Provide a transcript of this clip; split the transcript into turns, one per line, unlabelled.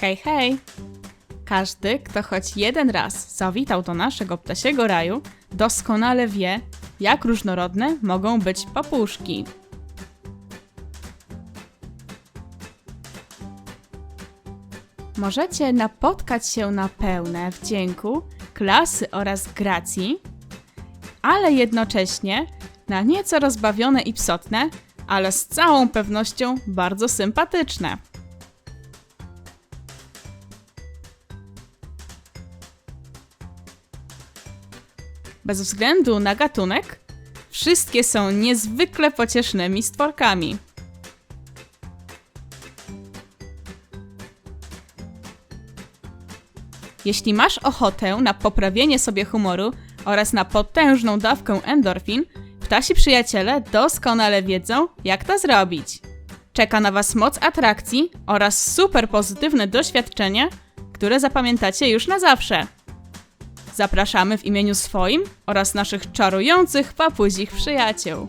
Hej, hej! Każdy, kto choć jeden raz zawitał do naszego ptasiego raju, doskonale wie, jak różnorodne mogą być papuszki. Możecie napotkać się na pełne wdzięku, klasy oraz gracji, ale jednocześnie na nieco rozbawione i psotne, ale z całą pewnością bardzo sympatyczne. Bez względu na gatunek, wszystkie są niezwykle pociesznymi stworkami. Jeśli masz ochotę na poprawienie sobie humoru oraz na potężną dawkę endorfin, ptasi przyjaciele doskonale wiedzą, jak to zrobić. Czeka na Was moc atrakcji oraz super pozytywne doświadczenie, które zapamiętacie już na zawsze. Zapraszamy w imieniu swoim oraz naszych czarujących papuzich przyjaciół.